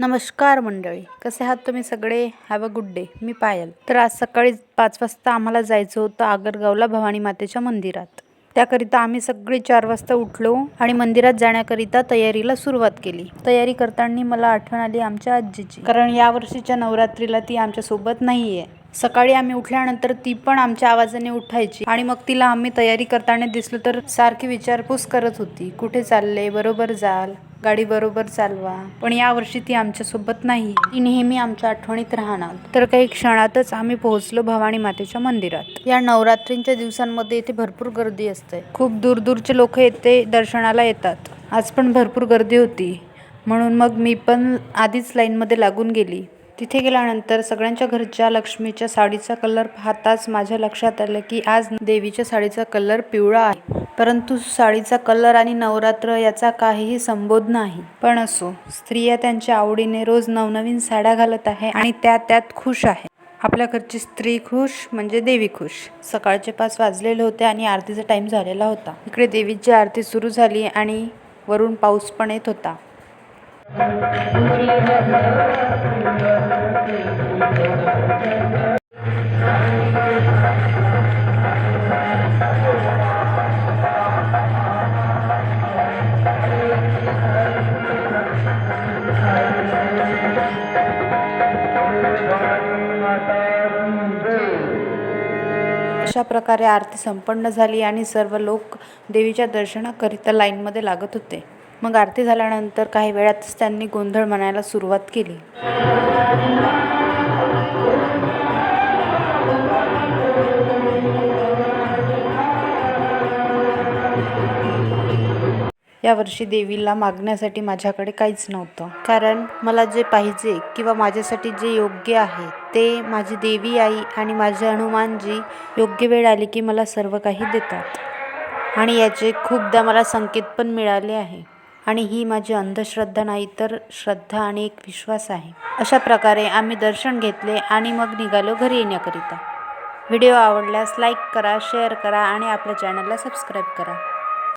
नमस्कार मंडळी कसे आहात तुम्ही सगळे? Have a good day. मी पायल. तर आज सकाळी पाच वाजता आम्हाला जायचं होतं आगरगावला भवानी मातेच्या मंदिरात. त्याकरिता आम्ही सगळे चार वाजता उठलो आणि मंदिरात जाण्याकरिता तयारीला सुरुवात केली. तयारी करताना मला आठवण आली आमच्या आजीची. कारण या वर्षीच्या नवरात्रीला ती आमच्यासोबत नाही आहे सकाळी आम्ही उठल्यानंतर ती पण आमच्या आवाजाने उठायची आणि मग तिला आम्ही तयारी करताना दिसलो तर सारखी विचारपूस करत होती कुठे चालले? बरोबर जाल. गाडी बरोबर चालवा. पण या वर्षी ती आमच्यासोबत नाही. ती नेहमी आमच्या आठवणीत राहणार. तर काही क्षणातच आम्ही पोहोचलो भवानी मातेच्या मंदिरात. या नवरात्रींच्या दिवसांमध्ये इथे भरपूर गर्दी असते. खूप दूर दूरचे लोक येथे दर्शनाला येतात. आज पण भरपूर गर्दी होती. म्हणून मग मी पण आधीच लाईनमध्ये लागून गेली. तिथे गेल्यानंतर सगळ्यांच्या घरच्या लक्ष्मीच्या साडीचा कलर पाहताच माझ्या लक्षात आलं की आज देवीच्या साडीचा कलर पिवळा आहे. परंतु साडीचा कलर आणि नवरात्र याचा काहीही संबोध नाही. पण असो स्त्रिया त्यांच्या आवडीने रोज नवनवीन साड्या घालत आहे आणि त्या त्यात खुश आहे. आपल्या घरची स्त्री खुश म्हणजे देवी खुश. सकाळचे पाच वाजलेले होते आणि आरतीचा टाईम झालेला होता. इकडे देवीची आरती सुरू झाली आणि वरून पाऊस पण येत होता. अशा प्रकारे आरती संपन्न झाली आणि सर्व लोक देवीच्या दर्शनाकरिता लाईनमध्ये लागत होते. मग आरती झाल्यानंतर काही वेळातच त्यांनी गोंधळ म्हणायला सुरुवात केली. यावर्षी देवीला मागण्यासाठी माझ्याकडे काहीच नव्हतं. कारण मला जे पाहिजे किंवा माझ्यासाठी जे योग्य आहे ते माझी देवी आई आणि माझे हनुमानजी योग्य वेळ आली की मला सर्व काही देतात. आणि याचे खूपदा मला संकेत पण मिळाले आहे. आणि ही माझी अंधश्रद्धा नाही तर श्रद्धा आणि एक विश्वास आहे. अशा प्रकारे आम्ही दर्शन घेतले आणि मग निघालो घरी येण्याकरिता. व्हिडिओ आवडल्यास लाईक करा शेअर करा आणि आपल्या चॅनलला सबस्क्राईब करा.